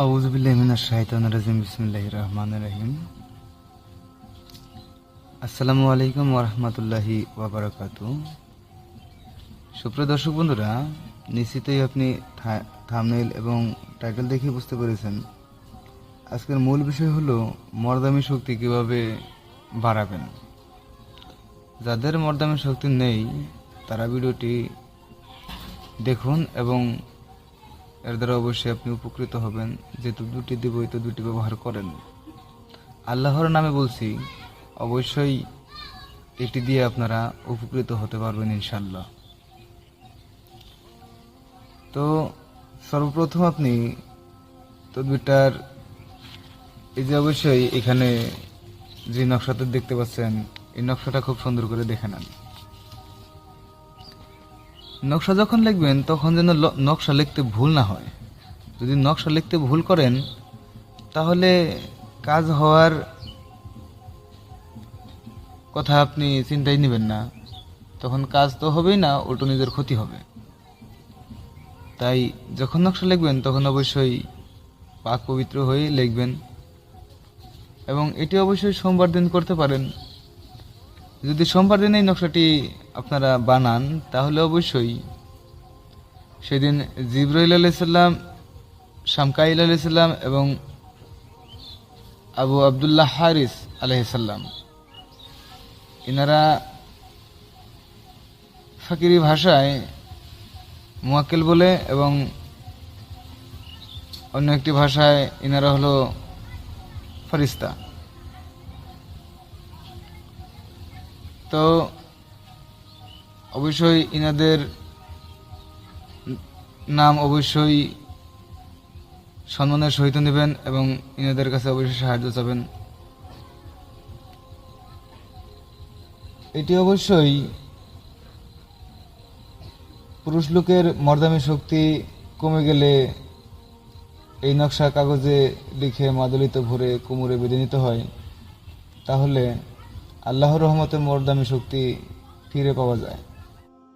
আউজবিল্লাহিমিনাশাহিতানুরাজিম বিসমিল্লাহ রহমান রহিম আসসালামু আলাইকুম ওরহমতুল্লাহি ওবরাকাতু সুপ্রিয় দর্শক বন্ধুরা, নিশ্চিতই আপনি থামনেল এবং টাইটেল দেখে বুঝতে পেরেছেন। আজকের মূল বিষয় হলো মর্দামি শক্তি কীভাবে বাড়াবেন। যাদের মর্দামি শক্তি নেই, তারা ভিডিওটি দেখুন এবং এর দ্বারা অবশ্যই আপনি উপকৃত হবেন। যেহেতু দুটি দেবই তো দুটি ব্যবহার করেন। আল্লাহর নামে বলছি, অবশ্যই এটি দিয়ে আপনারা উপকৃত হতে পারবেন ইনশাল্লাহ তো সর্বপ্রথম আপনি তদবিরটার এই যে অবশ্যই এখানে যে নকশাটা দেখতে পাচ্ছেন, এই নকশাটা খুব সুন্দর করে দেখে নেন। নকশা যখন লিখবেন, তখন যেন নকশা লিখতে ভুল না হয়। যদি নকশা লিখতে ভুল করেন, তাহলে কাজ হওয়ার কথা আপনি চিন্তাই নেবেন না। তখন কাজ তো হবেই না ওটা নিজের ক্ষতি হবে। তাই যখন নকশা লিখবেন, তখন অবশ্যই পাক পবিত্র হয়ে লিখবেন। এবং এটি অবশ্যই সোমবার দিন করতে পারেন। যদি সোমবার দিন এই নকশাটি আপনারা বানান, তাহলে অবশ্যই সেদিন জিব্রাইল আলাইসাল্লাম শামকাইল আলাইসাল্লাম এবং আবু আবদুল্লাহ হারিস আলাইসাল্লাম এনারা ফাকিরি ভাষায় মুয়াক্কেল বলে এবং অন্য একটি ভাষায় এনারা হলো ফরিস্তা। তো অবশ্যই ইনাদের নাম অবশ্যই সম্মানের সহিত নেবেন এবং ইনাদের কাছে অবশ্যই সাহায্য চাবেন। এটি অবশ্যই পুরুষ লোকের মর্দামি শক্তি কমে গেলে এই নকশা কাগজে লিখে মাদলিতে ভরে কোমরে বেঁধে নিতে হয়। তাহলে আল্লাহর রহমতে মোরদামি শক্তি ফিরে পাওয়া যায়।